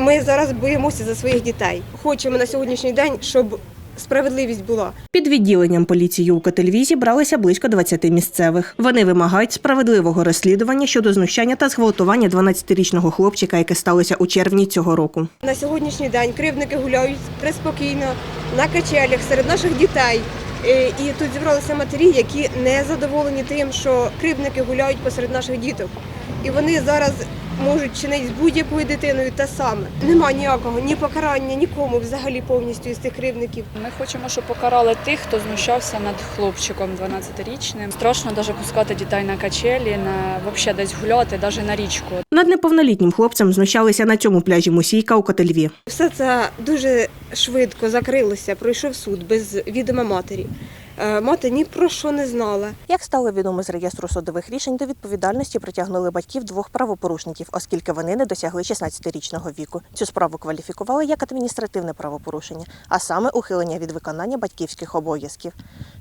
Ми зараз боїмося за своїх дітей. Хочемо на сьогоднішній день, щоб справедливість була. Під відділенням поліції у Котельві зібралися близько 20 місцевих. Вони вимагають справедливого розслідування щодо знущання та зґвалтування 12-річного хлопчика, яке сталося у червні цього року. На сьогоднішній день кривдники гуляють преспокійно на качелях серед наших дітей. Е, І тут зібралися матері, які не задоволені тим, що кривдники гуляють посеред наших діток. І вони зараз можуть чинити з будь-якою дитиною те саме. Нема ніякого ні покарання, нікому взагалі повністю із тих кривдників. Ми хочемо, щоб покарали тих, хто знущався над хлопчиком 12-річним. Страшно навіть пускати дітей на качелі, на взагалі десь гуляти, навіть на річку. Над неповнолітнім хлопцем знущалися на цьому пляжі Мусійка у Котельві. Все це дуже швидко закрилося. Пройшов суд без відома матері. Е, Мати ні про що не знала. Як стало відомо з реєстру судових рішень, до відповідальності притягнули батьків двох правопорушників, оскільки вони не досягли 16-річного віку. Цю справу кваліфікували як адміністративне правопорушення, а саме ухилення від виконання батьківських обов'язків.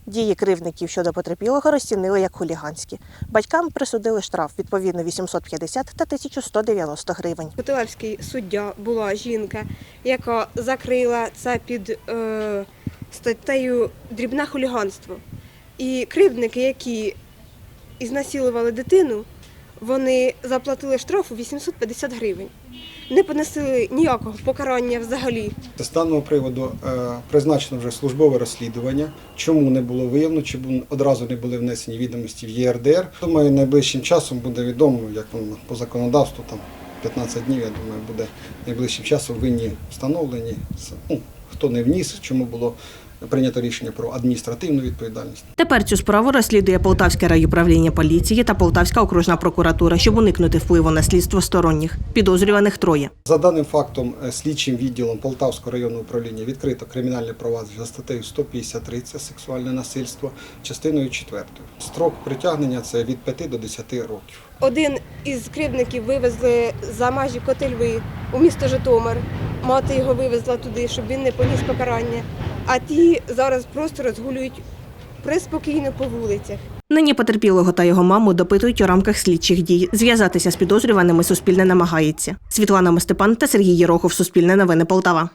Дії кривдників щодо потерпілого розцінили як хуліганські. Батькам присудили штраф відповідно 850 та 1190 гривень. Котелевський суддя була жінка, яка закрила це під е, статтею дрібне хуліганство. І кривдники, які ізнасилували дитину, вони заплатили штрафу 850 гривень. Не понесли ніякого покарання взагалі. З даного приводу е, призначено вже службове розслідування. Чому не було виявлено, чи одразу не були внесені відомості в ЄРДР. Думаю, найближчим часом буде відомо, як воно по законодавству, там 15 днів, я думаю, буде найближчим часом винні встановлені. Ну, хто не вніс, чому було прийнято рішення про адміністративну відповідальність. Тепер цю справу розслідує Полтавське райуправління поліції та Полтавська окружна прокуратура, щоб уникнути впливу на слідство сторонніх. Підозрюваних троє. За даним фактом, е, слідчим відділом Полтавського районного управління відкрито кримінальне провадження за статтею 153 це сексуальне насильство, частиною 4. Строк притягнення це від 5 до 10 років. Один із кривдників вивезли за межі Котельви у місто Житомир. Мати його вивезла туди, щоб він не поніс покарання. А ті зараз просто розгулюють приспокійно по вулицях. Нині потерпілого та його маму допитують у рамках слідчих дій. Зв'язатися з підозрюваними Суспільне намагається. Світлана Мостепан та Сергій Єрохов. Суспільне новини Полтава.